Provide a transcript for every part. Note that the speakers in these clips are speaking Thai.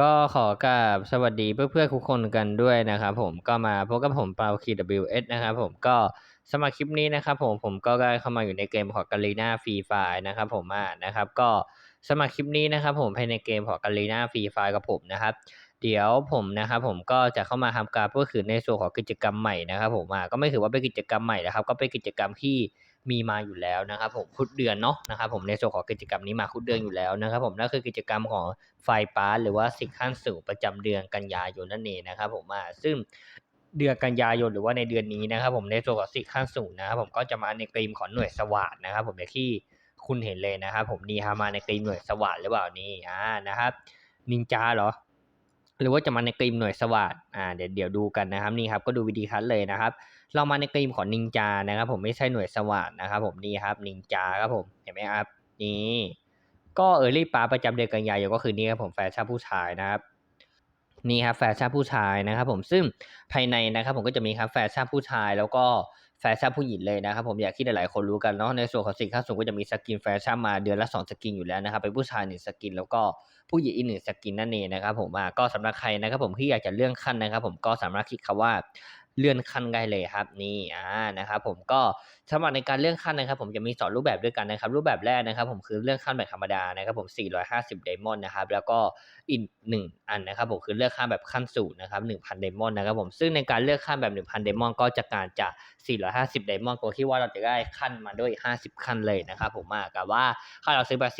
ก็ขอกราบสวัสดีเพื่อนๆทุกคนกันด้วยนะครับผมก็มาพบกับผมเปา KWS นะครับผมก็สมัครคลิปนี้นะครับผมผมก็ได้เข้ามาอยู่ในเกมของกาลีนาฟรีไฟนะครับผมอ่านะครับก็สมัครคลิปนี้นะครับผมภายในเกมของกาลีนาฟรีไฟกับผมนะครับเดี๋ยวผมนะครับผมก็จะเข้ามาทำการก็คือในส่วนของกิจกรรมใหม่นะครับผมอ่าก็ไม่ถือว่าเป็นกิจกรรมใหม่นะครับก็เป็นกิจกรรมที่ มีมาอยู่แล้วนะครับผมทุกเดือนเนาะนะครับผมในส่วนของกิจกรรมนี้มาทุกเดือนอยู่แล้วนะครับผมนั่นคือกิจกรรมของไฟป้าหรือว่าสิขั้นสู่ประจำเดือนกันยายนนั่นเองนะครับผมอ่าซึ่งเดือนกันยายนหรือว่าในเดือนนี้นะครับผมในส่วนของสิขั้นสูงนะครับผมก็จะมาในกรีมของหน่วยสวัสดนะครับผมอย่างที่คุณเห็นเลยนะครับผมนี่ฮะมาในกรีมหน่วยสวัสดหรือเปล่านี่อ่านะครับนินจาเหรอ หรือว่าจะมาในกรีมหน่วยสวัสดอ่าเดี๋ยวเดี๋ยวดูกันนะครับนี่ครับก็ดูวิดีคัทเลยนะครับ เรามาในกรีมของนินจานะครับ ผมไม่ใช่หน่วยสวัสดนะครับ ผมนี่ครับนินจาครับผมเห็นไหมครับนี่ก็เออรี่ปาประจำเดือนกันยายนก็คือนี่ครับผมแฟชั่นผู้ชายนะครับนี่ครับแฟชั่นผู้ชายนะครับ ผมซึ่งภายในนะครับ ผมก็จะมีครับแฟชั่นผู้ชายแล้วก็ แฟชั่นผู้หญิงเลยนะครับผมอยากที่หลายๆคนรู้กันเนาะในส่วนของสินค้าสูงก็จะมีสกินแฟชั่นมาเดือนละสองสกินอยู่แล้วนะครับเป็นผู้ชายหนึ่งสกิน แล้วก็ผู้หญิงอีกหนึ่งสกินนั่นเองนะครับผมก็สำหรับใครนะครับผมที่อยากจะเลื่อนขั้นนะครับผมก็สามารถคลิกคำว่า เลื่อนขั้นได้เลยครับนี่อ่านะครับผมก็สำหรับในการเลื่อนขั้นนะครับ ผมจะมีสองรูปแบบด้วยกันนะครับ รูปแบบแรกนะครับ ผมคือเลื่อนขั้นแบบธรรมดานะครับ ผม 450 ไดมอนด์นะครับแล้วก็อีกหนึ่งอันนะครับ ผมคือเลื่อกขั้นแบบขั้นสูงนะครับ 1,000 ไดมอนด์นะครับผมซึ่งในการเลื่อกขั้นแบบ 1,000 ไดมอนด์ก็จะการจะ 450 ไดมอนด์ก็คิดว่าเราจะได้ขั้นมาด้วย 50 ขั้นเลยนะครับ ผมมากับว่าถ้าเราซื้อแบบ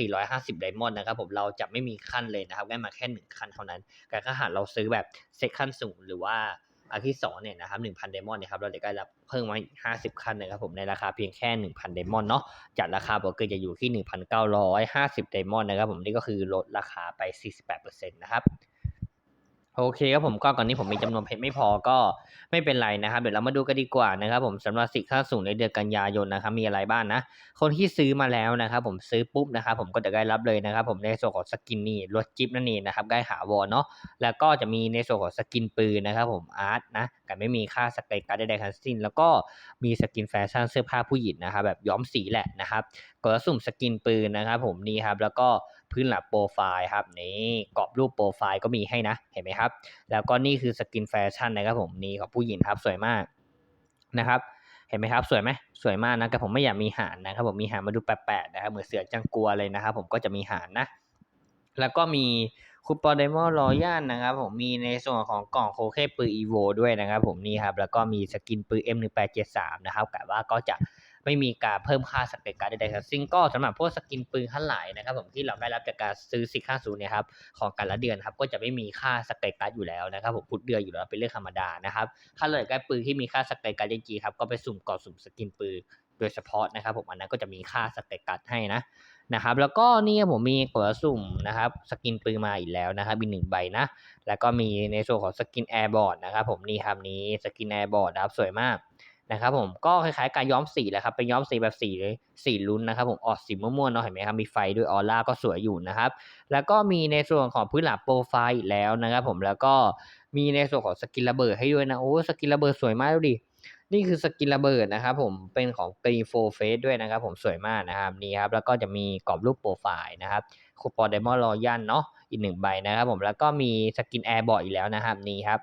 450 ไดมอนด์นะครับ ผมเราจะไม่มีขั้นเลยนะครับได้มาแค่หนึ่งขั้นเท่านั้นแต่ถ้าหากเราซื้อแบบเซ็ตขั้นสูงหรือว่า อันที่สองเนี่ยนะครับหนึ่งพันเดมอนเนี่ยครับเราจะได้รับเพิ่มมาอีกห้าสิบคันนะครับผมในราคาเพียงแค่หนึ่งพันเดมอนเนาะจากราคาปกติจะอยู่ที่หนึ่งพันเก้าร้อยห้าสิบเดมอนนะครับผมนี่ก็คือลดราคาไปสี่สิบแปดเปอร์เซ็นต์นะครับ โอเคครับผมก็ก่อนนี้ผมมีจำนวนเพชรไม่พอก็ไม่เป็นไรนะครับ เดี๋ยวเรามาดูกันดีกว่านะครับ ผมสำหรับสิทธิ์ค่าสูงในเดือนกันยายนนะครับ มีอะไรบ้างนะคนที่ซื้อมาแล้วนะครับ ผมซื้อปุ๊บนะครับ ผมก็จะได้รับเลยนะครับ ผมในส่วนของสกินนี่รถจิ๊บนั่นเองนะครับได้หาวอเนาะแล้วก็จะมีในส่วนของสกินปืนนะครับ ผมอาร์ตนะแต่ไม่มีค่าสเกการ์ดใดๆทั้งสิ้น แล้วก็มีสกินแฟชั่นเสื้อผ้าผู้หญิงนะครับแบบย้อมสีแหละนะครับกดสุ่มสกินปืนนะครับ ผมนี่ครับแล้วก็ พื้นหลังโปรไฟล์ครับนี่กรอบรูปโปรไฟล์ก็มีให้นะเห็นไหมครับ แล้วก็นี่คือสกินแฟชั่นนะครับผมนี่ของผู้หญิงครับสวยมากนะครับเห็นไหมครับสวยไหมสวยมากนะแต่ผมไม่อยากมีหางนะครับผมมีหางมาดูแปลกๆนะครับเหมือนเสือจังกัวเลยนะครับผมก็จะมีหางนะแล้วก็มีคูปองเดโมรอยัลนะครับผมมีในส่วนของกล่องโคเคปืนอีโวด้วยนะครับผมนี่ครับแล้วก็มีสกินปืน M1873 นะครับแต่ว่าก็จะ ไม่มีการเพิ่มค่าสเปกการ์ดใดๆทั้งสิ้นก็สำหรับพวกสกินปืนขั้นหลายนะครับผมที่เราได้รับจากการซื้อสิค่าศูนย์เนี่ยครับของแต่ละเดือนครับก็จะไม่มีค่าสเปกการ์ดอยู่แล้วนะครับผมพุดเดือนอยู่แล้วเป็นเรื่องธรรมดานะครับถ้าเลยได้ปืนที่มีค่าสเปกการ์ดจริงๆครับก็ไปสุ่มก่อนสุ่มสกินปืนโดยเฉพาะนะครับผมอันนั้นก็จะมีค่าสเปกการ์ดให้นะนะครับ แล้วก็นี่ผมมีกดสุ่มนะครับสกินปืนมาอีกแล้วนะครับมีหนึ่งใบนะแล้วก็มีในส่วนของสกินแอร์บอร์ดนะครับผมนี่ครับนี้สกินแอร์บอร์ดนะครับสวยมาก นะครับผมก็คล้ายๆการย้อมสีแหละครับเป็นย้อมสีแบบสีสีลุ้นนะครับผมออกสีม่วงๆเนาะเห็นไหมครับมีไฟด้วยออร่าก็สวยอยู่นะครับ แล้วก็มีในส่วนของพื้นหลังโปรไฟล์แล้วนะครับผมแล้วก็มีในส่วนของสกินระเบิดให้ด้วยนะโอ้สกินระเบิดสวยมากดูดินี่คือสกินระเบิดนะครับผมเป็นของ Green f o r Face ด้วยนะครับผมสวยมากนะครับนี่ครับแล้วก็จะมีกรอบรูปโปรไฟล์นะครับคูปองเดมอนรอยันเนาะอีกหนึ่งใบนะครับผมแล้วก็มีสกินแอร์บอร์ดอีกแล้วนะครับนี่ครับ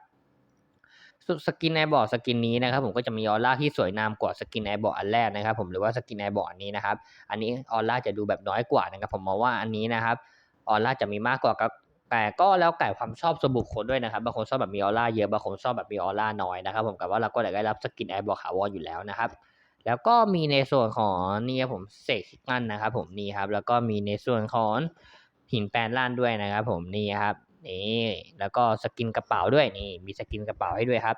สกินแอบอร์ดสกินนี้นะครับผมก็จะมีออร่าที่สวยงามกว่าสกินแอบอร์ดอันแรกนะครับผมหรือว่าสกินแอบอร์ดนี้นะครับอันนี้ออร่าจะดูแบบน้อยกว่านะครับผมมองว่าอันนี้นะครับออร่าจะมีมากกว่ากับแต่ก็แล้วแต่ความชอบส่วนบุคคลด้วยนะครับบางคนชอบแบบมีออร่าเยอะบางคนชอบแบบมีออร่าน้อยนะครับผมกับว่าเราก็ได้รับสกินแอบอร์ขาวอยู่แล้วนะครับแล้วก็มีในส่วนของนี่ครับผมเสกนั่นนะครับผมนี่ครับแล้วก็มีในส่วนของหินแปลนล่านด้วยนะครับผมนี่ครับ นี่แล้วก็สกินกระเป๋าด้วยนี่มีสกินกระเป๋าให้ด้วยครับ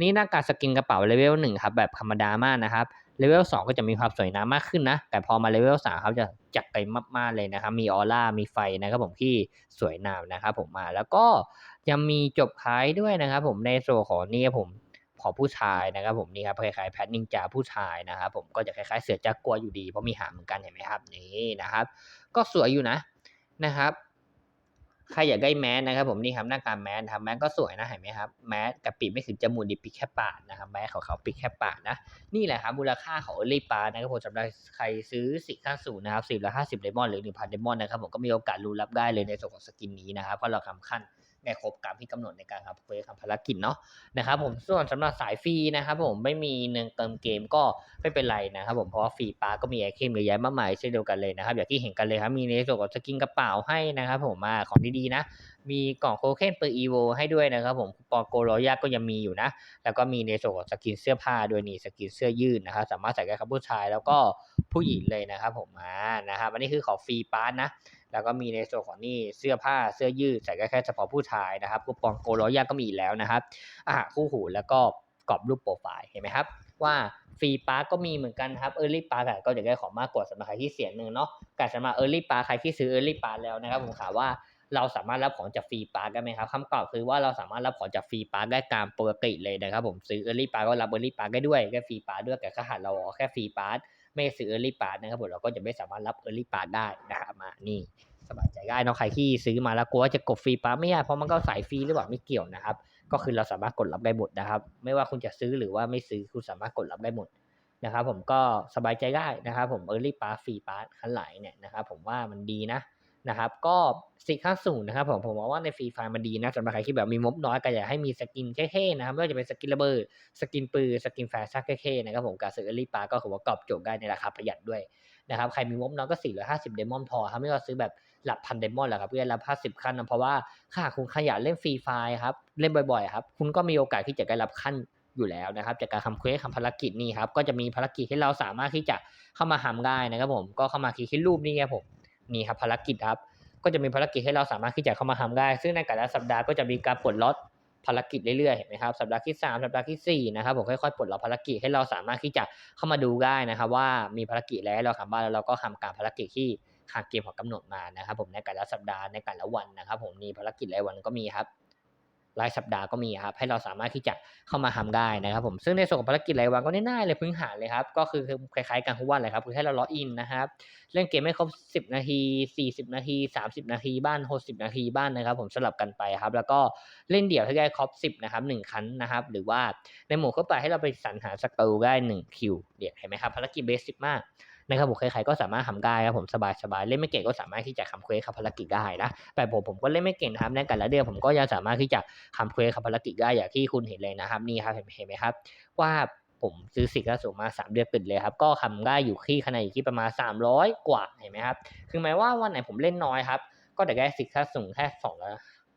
นี่หน้ากากสกินกระเป๋าเลเวลหนึ่งครับแบบธรรมดามากนะครับเลเวลสองก็จะมีความสวยงามมากขึ้นนะ แต่พอมาเลเวลสามเขาจะจัดเต็มมากๆเลยนะครับ มีออร่า มีไฟนะครับผมที่สวยงามนะครับผมมา แล้วก็ยังมีจบท้ายด้วยนะครับผมในโซของนี่ครับผมของผู้ชายนะครับผมนี่ครับคล้ายๆแพทนิงจาผู้ชายนะครับผมก็จะคล้ายๆเสือจากัวอยู่ดีเพราะมีหางเหมือนกันเห็นไหมครับนี่นะครับ ก็สวยอยู่นะนะครับ ใครอยากได้แมสนะครับผมนี่ครับหน้าการแมสครับแมสก็สวยนะเห็นไหมครับแมสกับปีกไม่ถึงจมูกดิปิดแค่ปากนะครับแมสของเขาปิดแค่ปากนะนี่แหละครับมูลค่าของโอลิปานะครับผมสำหรับใครซื้อสิข้าสูงนะครับสี่ร้อยห้าสิบเดมอนหรือหนึ่งพันเดมอนนะครับผมก็มีโอกาสรู้รับได้เลยในส่วนของสกินนี้นะครับเพราะเราทำขั้น ได้ครบตามที่กำหนดในการทำเควสทำภารกิจเนาะนะครับผมส่วนสำหรับสายฟรีนะครับผมไม่มีเงินเติมเกมก็ไม่เป็นไรนะครับผมเพราะว่าฟรีปาร์ก็มีไอเทมเยอะแยะมากมายเช่นเดียวกันเลยนะครับอย่างที่เห็นกันเลยครับมีในส่วนของสกินกระเป๋าให้นะครับผมมาของดีๆนะมีกล่องโคเคนเปอร์อีโวให้ด้วยนะครับผมคูปองโกโรยาก็ยังมีอยู่นะ แล้วก็มีในส่วนของสกินเสื้อผ้าด้วยนี่สกินเสื้อยืดนะครับสามารถใส่ได้กับผู้ชายแล้วก็ผู้หญิงเลยนะครับผมอ่านะครับอันนี้คือของฟรีปาร์ตนะ แล้วก็มีในส่วนของนี่เสื้อผ้าเสื้อยืดใส่ได้แค่เฉพาะผู้ชายนะครับคูปองโกโรยาก็มีแล้วนะครับอาหารคู่หูแล้วก็กรอบรูปโปรไฟล์เห็นไหมครับ ว่าฟรีปาร์กก็มีเหมือนกันครับเออร์ลี่ปาร์ก็จะได้ของมากกว่าสำหรับใครที่เสียเงินเนาะการสำหรับเออร์ลี่ปาร์ใครที่ซื้อเออร์ลี่ปาร์แล้วนะครับผมถามว่าเราสามารถรับของจากฟรีปาร์ได้ไหมครับคำตอบคือว่าเราสามารถรับของจากฟรีปาร์กได้ตามปกติเลยนะครับผมซื้อเออร์ลี่ปาร์ก็รับเออร์ลี่ปาร์กได้ด้วยแค่ฟรีปาร์กด้วยแต่ถ้าหากเราแค่ฟรีปาร์ ไม่ซื้อเออร์ลี่ปาร์นะครับผมเราก็จะไม่สามารถรับเออร์ลี่ปาร์ได้นะครับมานี่สบายใจได้เนาะใครที่ซื้อมาแล้วกลัวว่าจะกดฟรีปาไม่ได้เพราะมันก็สายฟรีหรือเปล่าไม่เกี่ยวนะครับ ก็คือเราสามารถกดรับได้หมดนะครับ ไม่ว่าคุณจะซื้อหรือว่าไม่ซื้อคุณสามารถกดรับได้หมดนะครับ ผมก็สบายใจได้นะครับ ผม Early Pass ฟรี Pass คันไหลเนี่ยนะครับ ผมว่ามันดีนะ นะครับ ก็สิค่าสูงนะครับผมผมมองว่าในฟรีไฟมันดีนะสำหรับใครที่แบบมีงบน้อยก็อยากให้มีสกินเท่ๆนะครับไม่ว่าจะเป็นสกินระเบิดสกินปืนสกินแฟชั่นเท่ๆนะครับผมการซื้อ Early Pass ก็ถือว่ากรอบโจทย์ได้ในราคาประหยัดด้วยนะครับใครมีงบน้อยก็ 450 เดมอนพอครับไม่ว่าซื้อแบบหลักพันเดมอนแหละครับเพื่อรับ50 ขั้นนะเพราะว่าถ้าหากคุณขยันเล่นฟรีไฟครับเล่นบ่อยๆครับคุณก็มีโอกาสที่จะได้รับขั้นอยู่แล้วนะครับจากการทำเควสทำภารกิจนี่ครับก็จะมีภารกิจที่เราสามารถที่จะเข้ามาทำได้นะครับผมก็เข้ามาคลิกที่รูปนี่ครับผม นี่ครับภารกิจครับ ก็จะมีภารกิจให้เราสามารถที่จะเข้ามาทำได้ ซึ่งในแต่ละสัปดาห์ก็จะมีการปลดล็อตภารกิจเรื่อยๆเห็นไหมครับสัปดาห์ที่สามสัปดาห์ที่สี่นะครับผมค่อยๆปลดล็อตภารกิจให้เราสามารถที่จะเข้ามาดูได้นะครับ ว่ามีภารกิจอะไรให้เราทำบ้างแล้วเราก็ทำการภารกิจที่ทางเกมของกำหนดมานะครับ ผมในแต่ละสัปดาห์ในแต่ละวันนะครับ ผมมีภารกิจรายวันก็มีครับ รายสัปดาห์ก็มีครับให้เราสามารถที่จะเข้ามาทำได้นะครับผมซึ่งในส่วนของภารกิจรายวันก็ง่ายๆเลยพื้นฐานเลยครับก็คือคล้ายๆกันทุกวันเลยครับคือให้เราล็อกอินนะครับเล่นเกมให้ครบ 10 นาที 40 นาที 30 นาทีบ้าน60 นาทีบ้านนะครับผมสลับกันไปครับแล้วก็เล่นเดี่ยวให้ได้ครบ 10นะครับ1ครั้งนะครับหรือว่าในหมู่เข้าไปให้เราไปสรรหาสกิลได้1คิวเดี๋ยวเห็นไหมครับภารกิจเบสิกมาก นะครับผมใครๆก็สามารถทำได้ครับผมสบายๆเล่นไม่เก่งก็สามารถที่จะทำเควสครับภารกิจได้นะแต่ผมผมก็เล่นไม่เก่งนะครับในแต่ละเดือนผมก็ยังสามารถที่จะทำเควสครับภารกิจได้อย่างที่คุณเห็นเลยนะครับนี่ครับเห็นไหมครับ ว่าผมซื้อสิกระสูงมา 3 เดือนติดเลยครับ ก็ทำได้อยู่ที่ขนาดอยู่ที่ประมาณ 300 กว่าเห็นไหมครับคือหมายว่าวันไหนผมเล่นน้อยครับ ก็แต่ได้สิกระสูงแค่2ร้อย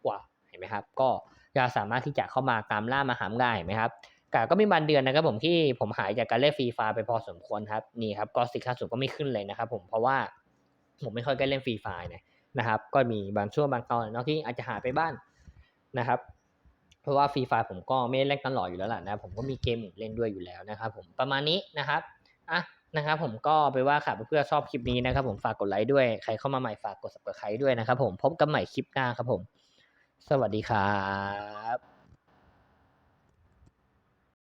กว่าเห็นไหมครับ ก็ยังสามารถที่จะเข้ามาตามล่ามาหามได้เห็นไหมครับ กาก็มีบางเดือนนะครับผมที่ผมหายจากการเล่นฟรีไฟไปพอสมควรครับนี่ครับก็สิค่าสูงก็ไม่ขึ้นเลยนะครับผมเพราะว่าผมไม่ค่อยได้เล่นฟรีไฟนะนะครับก็มีบางช่วงบางตอนเนาะที่อาจจะหายไปบ้านนะครับ เพราะว่าฟรีไฟผมก็ไม่ได้เล่นตลอดอยู่แล้วแหละนะผมก็มีเกมเล่นด้วยอยู่แล้วนะครับผมประมาณนี้นะครับอะนะครับผมก็ไปว่าค่ะเพื่อชอบคลิปนี้นะครับ ผมฝากกดไลค์ด้วยใครเข้ามาใหม่ฝากกด subscribe ด้วยนะครับผมพบกันใหม่คลิปหน้าครับผม สวัสดีครับ